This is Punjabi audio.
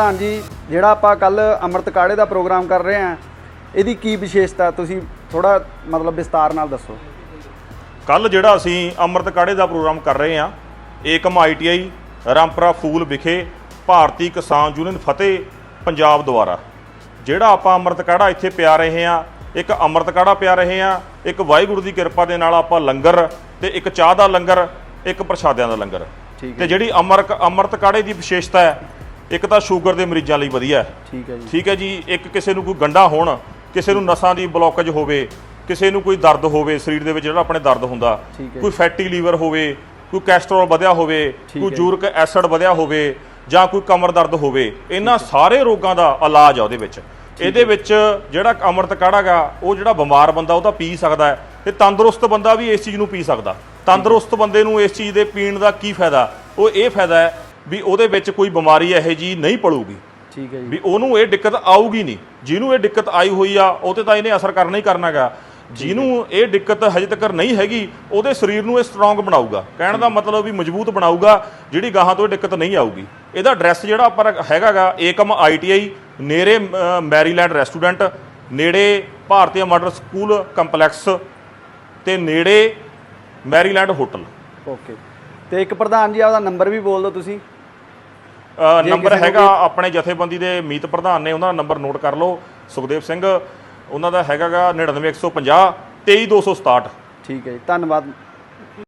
ਪ੍ਰਧਾਨ ਜੀ ਜਿਹੜਾ ਆਪਾਂ ਕੱਲ ਅੰਮ੍ਰਿਤ ਕਾੜੇ ਦਾ ਪ੍ਰੋਗਰਾਮ ਕਰ ਰਹੇ ਹਾਂ ਇਹਦੀ ਕੀ ਵਿਸ਼ੇਸ਼ਤਾ ਤੁਸੀਂ ਥੋੜਾ ਮਤਲਬ ਵਿਸਤਾਰ ਨਾਲ ਦੱਸੋ। ਕੱਲ ਜਿਹੜਾ ਅਸੀਂ ਅੰਮ੍ਰਿਤ ਕਾੜੇ ਦਾ ਪ੍ਰੋਗਰਾਮ ਕਰ ਰਹੇ ਹਾਂ ਏਕਮ ਆਈਟੀਆਈ ਰਾਮਪੁਰਾ ਫੂਲ ਵਿਖੇ ਭਾਰਤੀ ਕਿਸਾਨ ਯੂਨੀਅਨ ਫਤਿਹ ਪੰਜਾਬ ਦੁਆਰਾ। ਜਿਹੜਾ ਆਪਾਂ ਅੰਮ੍ਰਿਤ ਕਾੜਾ ਇੱਥੇ ਪਿਆ ਰਹੇ ਹਾਂ ਇੱਕ ਅੰਮ੍ਰਿਤ ਕਾੜਾ ਪਿਆ ਰਹੇ ਹਾਂ ਇੱਕ ਵਾਹਿਗੁਰੂ ਦੀ ਕਿਰਪਾ ਦੇ ਨਾਲ ਆਪਾਂ ਲੰਗਰ ਤੇ ਇੱਕ ਚਾਹ ਦਾ ਲੰਗਰ ਇੱਕ ਪ੍ਰਸ਼ਾਦਿਆਂ ਦਾ ਲੰਗਰ। ਤੇ ਜਿਹੜੀ ਅਮਰਕ ਅੰਮ੍ਰਿਤ ਕਾੜੇ ਦੀ ਵਿਸ਼ੇਸ਼ਤਾ ਹੈ ਇੱਕ ਤਾਂ ਸ਼ੂਗਰ ਦੇ ਮਰੀਜ਼ਾਂ ਲਈ ਵਧੀਆ ਹੈ। ਠੀਕ ਹੈ ਜੀ। ਠੀਕ ਹੈ ਜੀ ਇੱਕ ਕਿਸੇ ਨੂੰ ਕੋਈ ਗੰਡਾ ਹੋਣ ਕਿਸੇ ਨੂੰ ਨਸਾਂ ਦੀ ਬਲੌਕੇਜ ਹੋਵੇ ਕਿਸੇ ਨੂੰ ਕੋਈ ਦਰਦ ਹੋਵੇ ਸਰੀਰ ਦੇ ਵਿੱਚ ਜਿਹੜਾ ਆਪਣੇ ਦਰਦ ਹੁੰਦਾ ਠੀਕ ਹੈ ਕੋਈ ਫੈਟੀ ਲੀਵਰ ਹੋਵੇ ਕੋਈ ਕੈਸਟਰੋਲ ਵਧਿਆ ਹੋਵੇ ਠੀਕ ਕੋਈ ਹੈ। ਜੂਰਿਕ ਐਸਿਡ ਵਧਿਆ ਹੋਵੇ ਜਾਂ ਕੋਈ ਕਮਰ ਦਰਦ ਹੋਵੇ ਇਹਨਾਂ ਸਾਰੇ ਰੋਗਾਂ ਦਾ ਇਲਾਜ ਆ ਉਹਦੇ ਵਿੱਚ। ਇਹਦੇ ਵਿੱਚ ਜਿਹੜਾ ਅੰਮ੍ਰਿਤ ਕਾੜਾ ਗਾ ਉਹ ਜਿਹੜਾ ਬਿਮਾਰ ਬੰਦਾ ਉਹ ਤਾਂ ਪੀ ਸਕਦਾ ਹੈ ਤੇ ਤੰਦਰੁਸਤ ਬੰਦਾ ਵੀ ਇਸ ਚੀਜ਼ ਨੂੰ ਪੀ ਸਕਦਾ। ਤੰਦਰੁਸਤ ਬੰਦੇ ਨੂੰ ਇਸ ਚੀਜ਼ ਦੇ ਪੀਣ ਦਾ ਕੀ ਫਾਇਦਾ? ਉਹ ਇਹ ਫਾਇਦਾ ਹੈ ਵੀ ਉਹਦੇ ਵਿੱਚ ਕੋਈ ਬਿਮਾਰੀ ਇਹੋ ਜੀ ਨਹੀਂ ਪੜੂਗੀ। ਠੀਕ ਹੈ ਜੀ। ਵੀ ਉਹਨੂੰ ਇਹ ਦਿੱਕਤ ਆਊਗੀ ਨਹੀਂ। ਜਿਹਨੂੰ ਇਹ ਦਿੱਕਤ ਆਈ ਹੋਈ ਆ ਉਹ ਤੇ ਤਾਂ ਇਹਨੇ ਅਸਰ ਕਰਨਾ ਹੀ ਕਰਨਾਗਾ ਜਿਹਨੂੰ ਇਹ ਦਿੱਕਤ ਹਜੇ ਤੱਕ ਨਹੀਂ ਹੈਗੀ ਉਹਦੇ ਸਰੀਰ ਨੂੰ ਇਹ ਸਟਰੋਂਗ ਬਣਾਊਗਾ। ਕਹਿਣ ਦਾ ਮਤਲਬ ਵੀ ਮਜ਼ਬੂਤ ਬਣਾਊਗਾ ਜਿਹੜੀ ਗਾਹਾਂ ਤੋਂ ਇਹ ਦਿੱਕਤ ਨਹੀਂ ਆਊਗੀ। ਇਹਦਾ ਐਡਰੈਸ ਜਿਹੜਾ ਆਪਾਂ ਹੈਗਾਗਾ ਏਕਮ ਆਈਟੀਆਈ ਨੇੜੇ ਅ, ਮੈਰੀਲੈਂਡ ਰੈਸਟੋਰੈਂਟ ਨੇੜੇ ਭਾਰਤੀ ਮਾਡਲ ਸਕੂਲ ਕੰਪਲੈਕਸ ਤੇ ਨੇੜੇ ਮੈਰੀਲੈਂਡ ਹੋਟਲ। ਓਕੇ। ਤੇ ਇੱਕ ਪ੍ਰਧਾਨ ਜੀ ਆਪਦਾ ਨੰਬਰ ਵੀ ਬੋਲ ਦਿਓ ਤੁਸੀਂ। ਨੰਬਰ ਹੈਗਾ ਆਪਣੇ ਜਥੇਬੰਦੀ ਦੇ ਮੀਤ ਪ੍ਰਧਾਨ ਨੇ ਉਹਨਾਂ ਦਾ ਨੰਬਰ ਨੋਟ ਕਰ ਲਓ ਸੁਖਦੇਵ ਸਿੰਘ। ਉਹਨਾਂ ਦਾ ਹੈਗਾਗਾ 99150 23267 ਠੀਕ ਹੈ ਜੀ ਧੰਨਵਾਦ।